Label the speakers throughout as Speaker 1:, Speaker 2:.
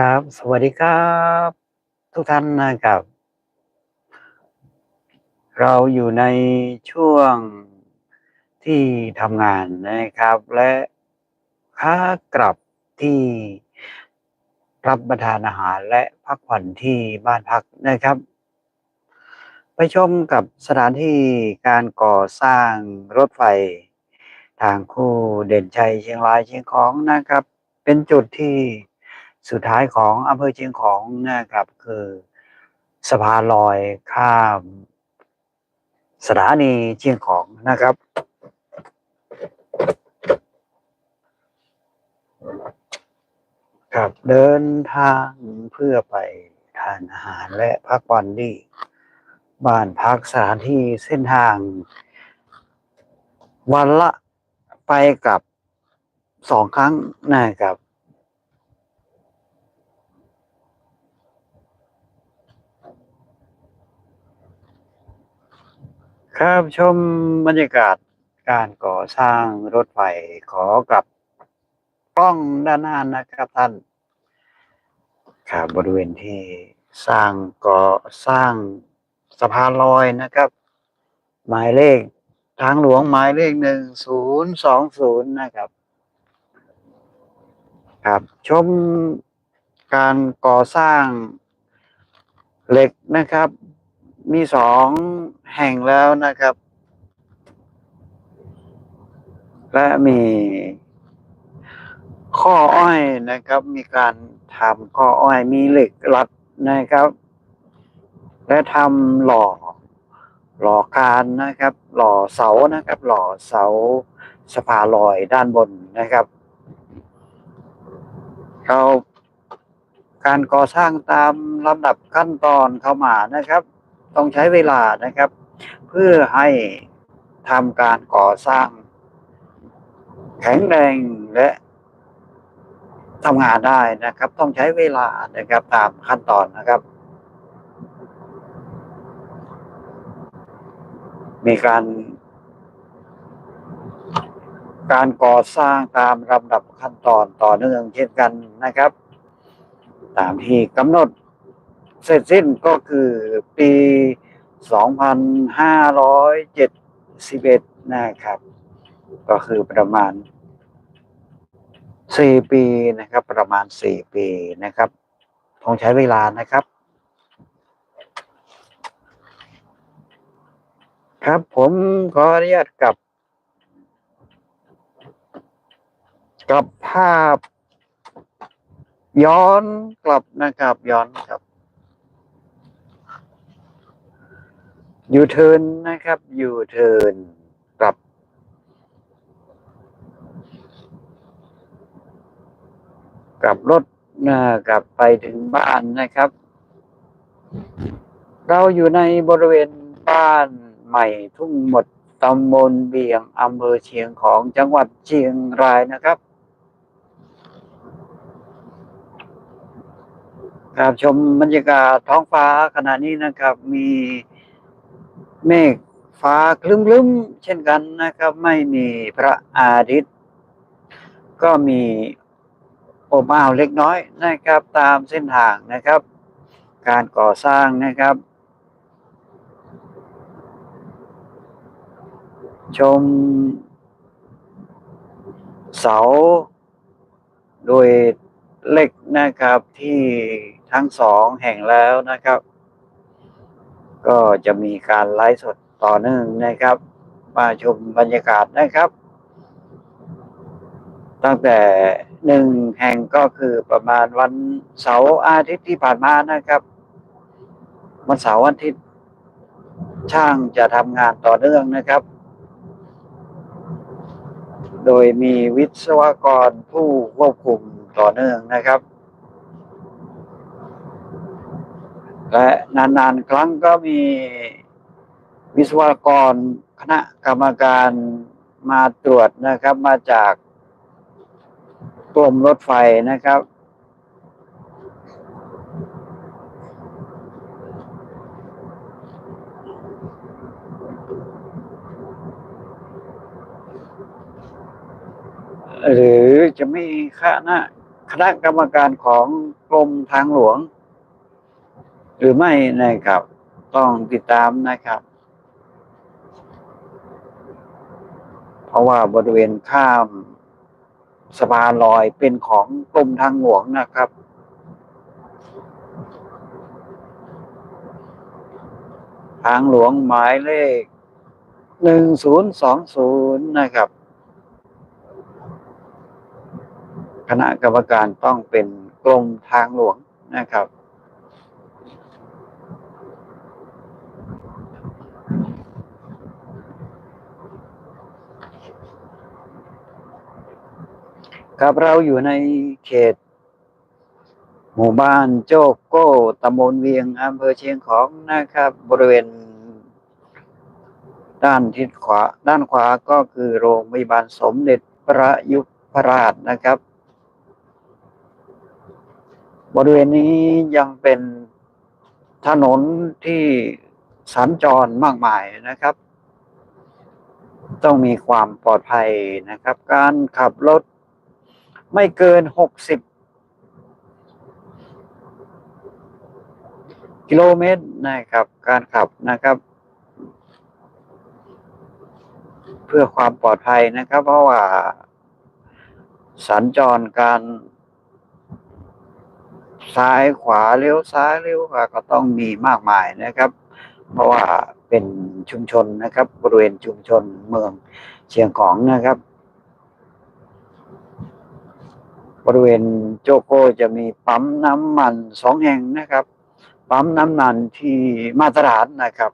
Speaker 1: ครับ สวัสดีครับ ทุกท่านนะครับ เราอยู่ในช่วงที่ทำงานนะครับ และค้ากลับที่รับประทานอาหารและพักผ่อนที่บ้านพักนะครับ ไปชมกับสถานที่การก่อสร้างรถไฟ ทางคู่เด่นชัยเชียงรายเชียงของนะครับ เป็นจุดที่ สุดท้ายของอำเภอเชียงของนะครับ คือสะพานลอยข้ามสถานีเชียงของนะครับ ครับเดินทางเพื่อไปทานอาหารและพักผ่อนที่บ้านพักสถานที่เส้นทาง วันละไปกับสองครั้งนะครับ ครับชมบรรยากาศการก่อสร้างรถไฟขอกับกล้องด้านหน้านะครับท่านครับบริเวณที่สร้างก่อสร้างสะพานลอยนะครับ หมายเลขทางหลวงหมายเลขหนึ่งศูนย์สองศูนย์นะครับ ครับชมการก่อสร้างเหล็กนะครับ มีสองแห่งแล้วนะครับ และมีข้ออ้อยนะครับ มีการทำข้ออ้อยมีเหล็กรัดนะครับ และทำหล่อหล่อการนะครับ หล่อเสานะครับ หล่อเสาสะพานลอยด้านบนนะครับเราการก่อสร้างตามลำดับขั้นตอนเข้ามานะครับ ต้องใช้เวลานะครับ เพื่อให้ทำการก่อสร้าง แข็งแรงและทำงานได้นะครับ ต้องใช้เวลานะครับตามขั้นตอนนะครับ มีการ การก่อสร้างตามลำดับขั้นตอนต่อเนื่องเช่นกันนะครับ ตามที่กำหนด เสร็จสิ้นก็คือปี 2571 นะครับ ก็คือประมาณ 4 ปีนะครับ ประมาณ 4 ปีนะครับต้องใช้เวลานะครับ ครับผมขออนุญาตกลับ กับภาพ ย้อนกลับนะครับ ย้อนกลับ ยูเทิร์นนะครับยูเทิร์นกลับ กลับรถนะกลับไปถึงบ้านนะครับ เราอยู่ในบริเวณบ้านใหม่ทุ่งหมดตำบลเบียงอำเภอเชียงของจังหวัดเชียงรายนะครับครับชมบรรยากาศท้องฟ้าขณะนี้นะครับมี เมฆฟ้าคลึ้มๆเช่นกันนะครับ ไม่มีพระอาทิตย์ ก็มีโอบอ้าวเล็กน้อยนะครับ ตามเส้นทางนะครับ การก่อสร้างนะครับ ชมเสา โดยเหล็กนะครับที่ทั้งสองแห่งแล้วนะครับ ก็จะมีการไลฟ์สดต่อเนื่องนะครับ มาชมบรรยากาศนะครับ ตั้งแต่หนึ่งแห่งก็คือประมาณวันเสาร์อาทิตย์ที่ผ่านมานะครับ วันเสาร์วันอาทิตย์ช่างจะทำงานต่อเนื่องนะครับ โดยมีวิศวกรผู้ควบคุมต่อเนื่องนะครับ และนานๆ ครั้งก็มีวิศวกรคณะกรรมการมาตรวจนะครับ มาจากกรมรถไฟนะครับ หรือจะมีคณะคณะกรรมการของกรมทางหลวง หรือไม่นะครับ ต้องติดตามนะครับ เพราะว่าบริเวณข้ามสะพานลอยเป็นของกรมทางหลวงนะครับ ทางหลวงหมายเลขหนึ่งศูนย์สองศูนย์นะครับ คณะกรรมการต้องเป็นกรมทางหลวงนะครับ ครับเราอยู่ในเขต หมู่บ้านโจกโก้ตำบลเวียงอำเภอเชียงของนะครับ บริเวณ ด้านทิศขวา ด้านขวาก็คือโรงพยาบาลสมเด็จพระยุพราชนะครับ บริเวณนี้ยังเป็นถนนที่สัญจรมากมายนะครับ ต้องมีความปลอดภัยนะครับ การขับรถ ไม่เกินหกสิบกิโลเมตรนะครับ การขับนะครับ เพื่อความปลอดภัยนะครับ เพราะว่าสัญจรการซ้ายขวาเลี้ยวซ้ายเลี้ยวขวาก็ต้องมีมากมายนะครับ เพราะว่าเป็นชุมชนนะครับ บริเวณชุมชนเมืองเชียงของนะครับ บริเวณโจโก้จะมีปั๊มน้ำมันสองแห่งนะครับ ปั๊มน้ำมันที่มาตรฐานนะครับ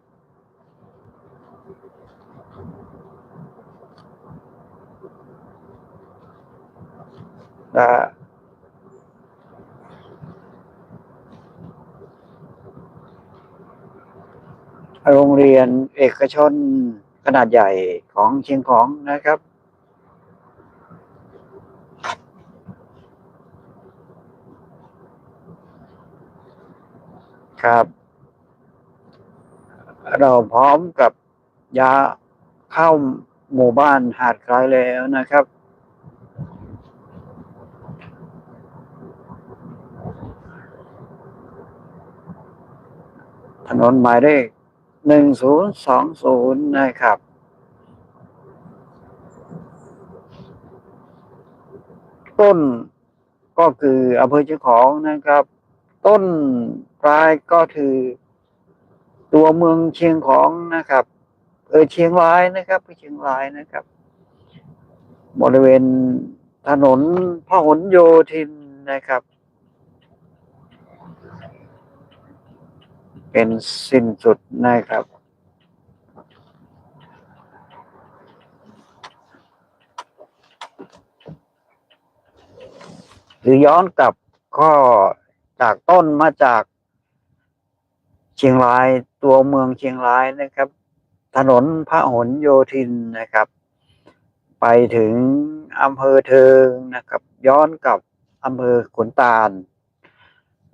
Speaker 1: โรงเรียนเอกชนขนาดใหญ่ของเชียงของนะครับ ครับ เราพร้อมกับยาเข้าหมู่บ้านหาดคลายแล้วนะครับ ถนนหมายเลขหนึ่งศูนย์สองศูนย์นะครับต้นก็คืออำเภอเชียงของนะครับ ต้น ปลายก็คือ ตัวเมืองเชียงของนะครับ เออเชียงรายนะครับเชียงรายนะครับ บริเวณถนนพหลโยธินนะครับ เป็นสิ้นสุดนะครับหรือย้อนกลับก็จากต้นมาจาก ชียงรายตัวเมืองเชียงรายนะครับ ถนนพระหลโยธินนะครับ ไปถึงอำเภอเทิงนะครับ ย้อนกลับอำเภอขุนตาล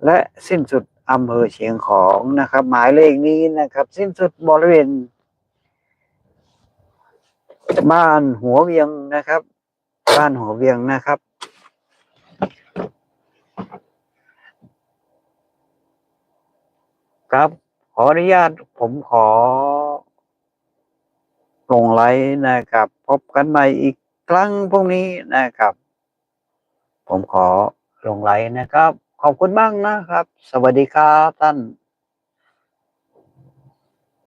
Speaker 1: และสิ้นสุดอำเภอเชียงของนะครับ หมายเลขนี้นะครับ สิ้นสุดบริเวณ บ้านหัวเวียงนะครับ บ้านหัวเวียงนะครับ ครับ ขออนุญาตผมขอลงไลน์นะครับ พบกันใหม่อีกครั้งพรุ่งนี้นะครับ ผมขอลงไลน์นะครับ ขอบคุณมากนะครับ สวัสดีครับท่าน